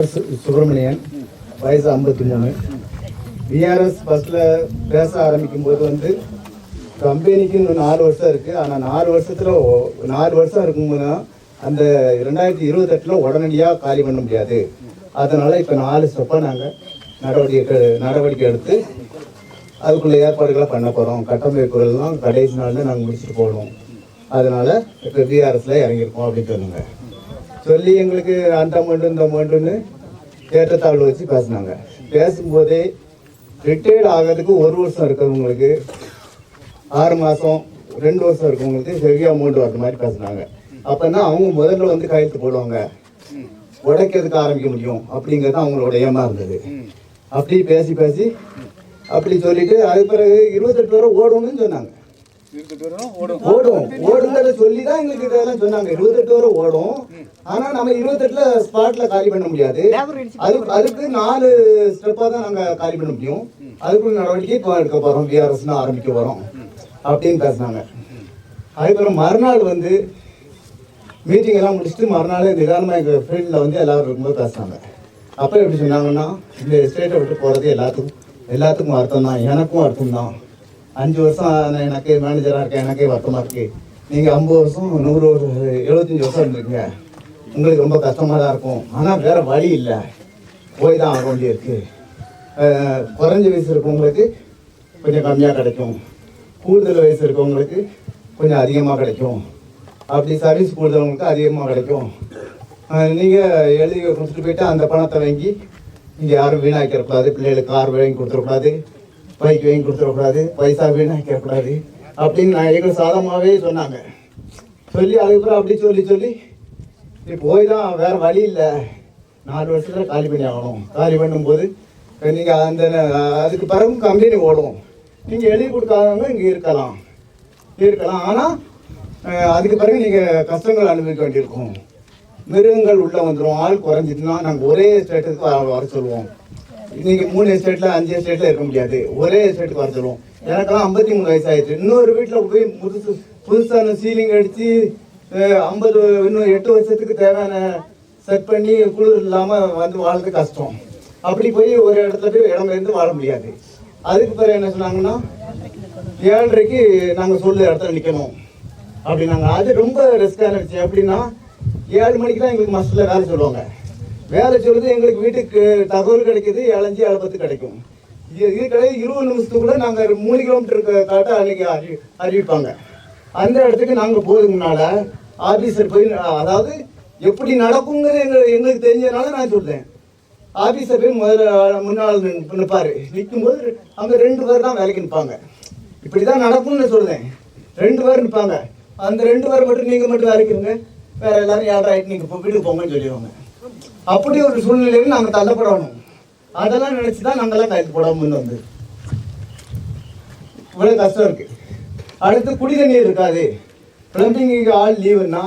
சுப்பிரமணியன் வயசு ஐம்பத்தி மூணு. விஆர்எஸ் பஸ்ஸில் பேச ஆரம்பிக்கும் போது வந்து கம்பெனிக்கு இன்னும் நாலு வருஷம் இருக்குது ஆனால் நாலு வருஷத்தில் நாலு வருஷம் இருக்கும்போது தான் அந்த ரெண்டாயிரத்தி இருபத்தெட்டில் உடனடியாக காலி பண்ண முடியாது. அதனால் இப்போ நாலு ஸ்டெப்பாக நாங்கள் நடவடிக்கை நடவடிக்கை எடுத்து அதுக்குள்ள ஏற்பாடுகளை பண்ண போகிறோம் கட்டமைப்புகள்லாம் கடைசி நாளில் நாங்கள் முடிச்சுட்டு போகணும். அதனால் இப்போ பிஆர்எஸில் இறங்கியிருக்கோம் அப்படின்னு சொன்னாங்க சொல்லி எங்களுக்கு அந்த அமௌண்ட்டு இந்த அமௌண்ட்டுன்னு ஏற்றத்தாழ்வு வச்சு பேசினாங்க. பேசும்போதே ரிட்டையர்ட் ஆகிறதுக்கு ஒரு வருஷம் இருக்கிறவங்களுக்கு ஆறு மாதம் ரெண்டு வருஷம் இருக்கவங்களுக்கு ஹெவி அமௌண்ட் வர மாதிரி பேசுனாங்க. அப்போனா அவங்க முதல்ல வந்து கையெழுத்து போடுவாங்க. உடைக்கிறதுக்கு ஆரம்பிக்க முடியும் அப்படிங்கிறது அவங்களோட ஏமா இருந்தது. அப்படி பேசி பேசி அப்படி சொல்லிட்டு அதுக்கு பிறகு இருபத்தெட்டு பேரை ஓடணும்னு சொன்னாங்க. ஓடும். ஓடுங்கிறத சொல்லி தான் எங்களுக்கு இதெல்லாம் சொன்னாங்க. இருபத்தெட்டு வரை ஓடும். ஆனா நம்ம இருபத்தெட்டுல ஸ்பாட்ல காலி பண்ண முடியாது. அதுக்கு அதுக்கு நாலு ஸ்டெப்பா தான் நாங்க காலி பண்ண முடியும். அதுக்குள்ள நடவடிக்கை இப்போ எடுக்க போறோம். பிஆர்எஸ் ஆரம்பிக்க போறோம். அப்படின்னு பேசினாங்க. அதுக்கப்புறம் மறுநாள் வந்து மீட்டிங் எல்லாம் முடிச்சுட்டு மறுநாள் நிதானமா எங்க ஃபீல்டில் வந்து எல்லாரும் இருக்கும்போது பேசினாங்க. அப்போ எப்படி சொன்னாங்கன்னா இந்த ஸ்டேட்டை விட்டு போறது எல்லாத்துக்கும் எல்லாத்துக்கும் வருத்தம் தான் எனக்கும் வருத்தம் தான் அஞ்சு வருஷம் எனக்கு மேனேஜராக இருக்கேன் எனக்கே வருத்தமாக இருக்கு நீங்கள் ஐம்பது வருஷம் நூறு ஒரு எழுபத்தஞ்சி வருஷம் இருந்திருக்கீங்க. உங்களுக்கு ரொம்ப கஷ்டமாக தான் இருக்கும். ஆனால் வேறு வழி இல்லை. போய் தான் ஆக வேண்டியிருக்கு. குறைஞ்ச வயசு இருக்கவங்களுக்கு கொஞ்சம் கம்மியாக கிடைக்கும். கூடுதல் வயசு இருக்கவங்களுக்கு கொஞ்சம் அதிகமாக கிடைக்கும். அப்படி சர்வீஸ் கூடுதலவங்களுக்கு அதிகமாக கிடைக்கும். நீங்கள் எழுதி கொடுத்துட்டு போயிட்டு அந்த பணத்தை வாங்கி இங்கே யாரும் வீணாக்கிறக்கூடாது பிள்ளைகளுக்கு கார் வாங்கி கொடுத்துடக்கூடாது பைக் வாங்கி கொடுத்துடக்கூடாது பைசா வீணாக்கக்கூடாது அப்படின்னு நான் எங்களுக்கு சாதமாகவே சொன்னாங்க. சொல்லி அதுக்கப்புறம் அப்படி சொல்லி சொல்லி நீ போய் தான் வேறு வழி இல்லை. நாலு வருஷத்தில் காலி பண்ணி ஆகணும். காலி பண்ணும்போது நீங்கள் அந்த அதுக்கு பிறகு கம்பெனி ஓடும். நீங்கள் எழுதி கொடுக்காதவங்க இங்கே இருக்கலாம். இருக்கலாம். ஆனால் அதுக்கு பிறகு நீங்கள் கஷ்டங்கள் அனுபவிக்க வேண்டியிருக்கும். மிருகங்கள் உள்ளே வந்துடும் ஆள் குறைஞ்சிட்டுனா நாங்கள் ஒரே ஸ்டேட்டுக்கு வர சொல்லுவோம். நீங்கள் மூணு எஸ்டேட்டில் அஞ்சு எஸ்டேட்டில் இருக்க முடியாது. ஒரே எஸ்டேட்டுக்கு வர சொல்லுவோம். எனக்கெல்லாம் ஐம்பத்தி மூணு வயசாயிடுச்சு. இன்னொரு வீட்டில் போய் புதுசு புதுசான சீலிங் அடித்து ஐம்பது இன்னும் எட்டு வருஷத்துக்கு தேவையான செட் பண்ணி குளிர் இல்லாமல் வந்து வாழ்றது கஷ்டம். அப்படி போய் ஒரு இடத்துல போய் இடம் இருந்து வாழ முடியாது. அதுக்கு பிறகு என்ன சொன்னாங்கன்னா ஏழரைக்கு நாங்கள் சொல்ல இடத்துல நிற்கணும் அப்படின்னாங்க. அது ரொம்ப ரிஸ்கான விஷயம் எப்படின்னா ஏழு மணிக்கு தான் எங்களுக்கு மஸ்டில் வேலை சொல்லுவாங்க. வேலை சொல்லுது எங்களுக்கு வீட்டுக்கு தகவல் கிடைக்குது ஏழஞ்சு ஏழு கிடைக்கும். இது கிடையாது இருபது நிமிஷத்துக்குள்ள நாங்கள் மூணு கிலோமீட்டருக்கு காட்ட அன்னைக்கு அறி அறிவிப்பாங்க. அந்த இடத்துக்கு நாங்கள் போகிறதுக்கு முன்னால் ஆஃபீஸர் போய் அதாவது எப்படி நடக்குங்கிறது எங்களுக்கு எங்களுக்கு தெரிஞ்சதுனால நான் சொல்கிறேன் ஆஃபீஸர் போய் முதல்ல முன்னால் நிற்பார் நிற்கும்போது அங்கே ரெண்டு பேர் தான் வேலைக்கு நிற்பாங்க இப்படி தான் நடக்கும்னு சொல்கிறேன் ரெண்டு பேர் நிற்பாங்க அந்த ரெண்டு பேர் மட்டும் நீங்கள் மட்டும் வேலைக்கு இருங்க. எல்லோரும் எல்லாரும் ஏழரை ஆகிட்டு நீங்கள் வீட்டுக்கு போங்கன்னு சொல்லிடுவாங்க. அப்படி ஒரு சூழ்நிலையில் நாங்கள் தள்ளப்படணும். அதெல்லாம் நினச்சி தான் நாங்கள்லாம் கைது போடாம வந்து இவ்வளோ கஷ்டம் இருக்கு. அடுத்து குடி தண்ணீர் இருக்காது. பிளம்பிங்க்கு ஆள் லீவுன்னா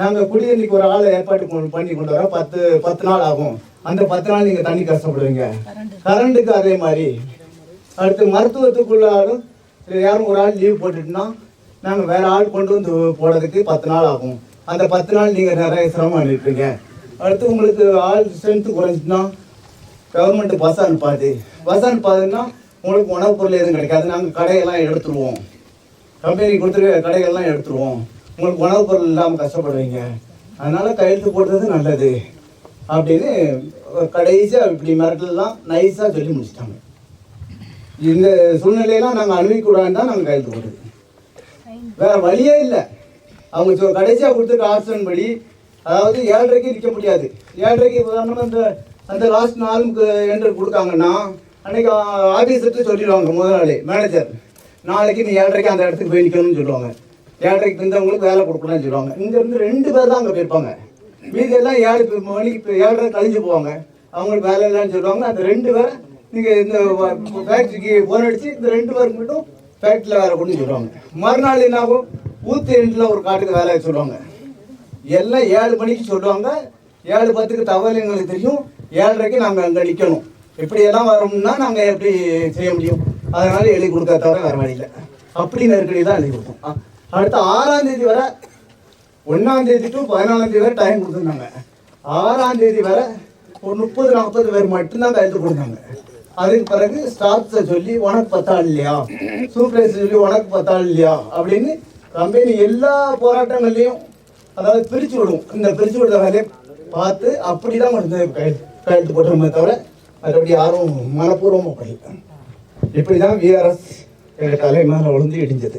நாங்கள் குடி தண்ணிக்கு ஒரு ஆளை ஏற்பாடு பண்ணி கொண்டு வர பத்து பத்து நாள் ஆகும். அந்த பத்து நாள் நீங்கள் தண்ணி கஷ்டப்படுவீங்க. கரண்ட்டுக்கு அதே மாதிரி. அடுத்து மருத்துவத்துக்குள்ளாலும் யாரும் ஒரு ஆள் லீவ் போட்டுட்டுனா நாங்கள் வேற ஆள் கொண்டு வந்து போடுறதுக்கு பத்து நாள் ஆகும். அந்த பத்து நாள் நீங்கள் நிறைய சிரமம் அனுப்பிப்பீங்க அடுத்து உங்களுக்கு ஆள் ஸ்ட்ரென்த்து குறைஞ்சிட்டுனா கவர்மெண்ட் பஸ் அனுப்பாது. பஸ் அனுப்பாதுன்னா உங்களுக்கு உணவுப் பொருள் எதுவும் கிடைக்காது. நாங்கள் கடையெல்லாம் எடுத்துருவோம். கம்பெனி கொடுத்துருக்க கடைகள்லாம் எடுத்துருவோம். உங்களுக்கு உணவுப் பொருள் இல்லாமல் கஷ்டப்படுவீங்க. அதனால் கையெழுத்து போடுறது நல்லது. அப்படின்னு கடைசியாக இப்படி மிரட்டலாம் நைஸாக சொல்லி முடிச்சிட்டாங்க. இந்த சூழ்நிலையெல்லாம் நாங்கள் அனுபவிக்கூடாதுன்னு தான் நாங்கள் கையெழுத்து போடுறது வேறு வழியே இல்லை. அவங்க கடைசியாக கொடுத்துருக்க ஆப்ஷன் படி அதாவது ஏழரைக்கு நிற்க முடியாது. ஏழரைக்கு உதாரணமாக இந்த அந்த லாஸ்ட் நாளுக்கு என்ட்ரு கொடுக்காங்கன்னா அன்னைக்கு ஆஃபீஸர்கிட்ட சொல்லிடுவாங்க முதலாளி மேனேஜர் நாளைக்கு நீ ஏழரைக்கு அந்த இடத்துக்கு போய் நிற்கணும்னு சொல்லுவாங்க. ஏழரைக்கு இருந்தவங்களுக்கு வேலை கொடுக்கணும்னு சொல்லுவாங்க. இங்கேருந்து ரெண்டு பேர் தான் அங்கே போயிருப்பாங்க. மீதி எல்லாம் ஏழு மணிக்கு ஏழரை கழிஞ்சு போவாங்க. அவங்களுக்கு வேலை இல்லைன்னு சொல்லுவாங்க. அந்த ரெண்டு பேரை நீங்கள் இந்த ஃபேக்ட்ரிக்கு ஃபோன் அடித்து இந்த ரெண்டு பேருக்கு மட்டும் ஃபேக்ட்ரியில் வேலை கொண்டு சொல்லுவாங்க. மறுநாள் என்னாகும்? ஊத்து எண்டில் ஒரு காட்டுக்கு வேலை சொல்லுவாங்க. எல்லாம் ஏழு மணிக்கு சொல்லுவாங்க. ஏழு பத்துக்கு தகவல் எங்களுக்கு தெரியும். ஏழரைக்கு நாங்கள் அங்கே நிற்கணும் இப்படியெல்லாம் வரோம்னா நாங்கள் எப்படி செய்ய முடியும்? அதனால் எழுதி கொடுக்க தவிர வர வழியில் அப்படி நெருக்கடி தான் எழுதி கொடுத்தோம். அடுத்து ஆறாம் தேதி வர ஒன்றாம் தேதி டு பதினாலாம் தேதி வரை டைம் கொடுத்துருந்தாங்க. ஆறாம் தேதி வர ஒரு முப்பது நாற்பது பேர் மட்டும்தான் கையெழுத்து கொடுத்தாங்க. அதுக்கு பிறகு ஸ்டாஃப்ஸை சொல்லி உனக்கு பத்தாள் இல்லையா? சூப்பர்வைசர் சொல்லி உனக்கு பத்தாள் இல்லையா? அப்படின்னு கம்பெனி எல்லா போராட்டங்கள்லையும் அதாவது பிரித்து விடும் இந்த பிரித்து விடுற வேலையை பார்த்து அப்படி தான் வந்து கையெழுத்து கையெழுத்து போட்டுருமே தவிர மற்றபடி யாரும் மனப்பூர்வமாக படிக்கலாம் இப்படி தான் விஆர்எஸ் எங்கள் தலை மேலே விழுந்து இடிஞ்சது.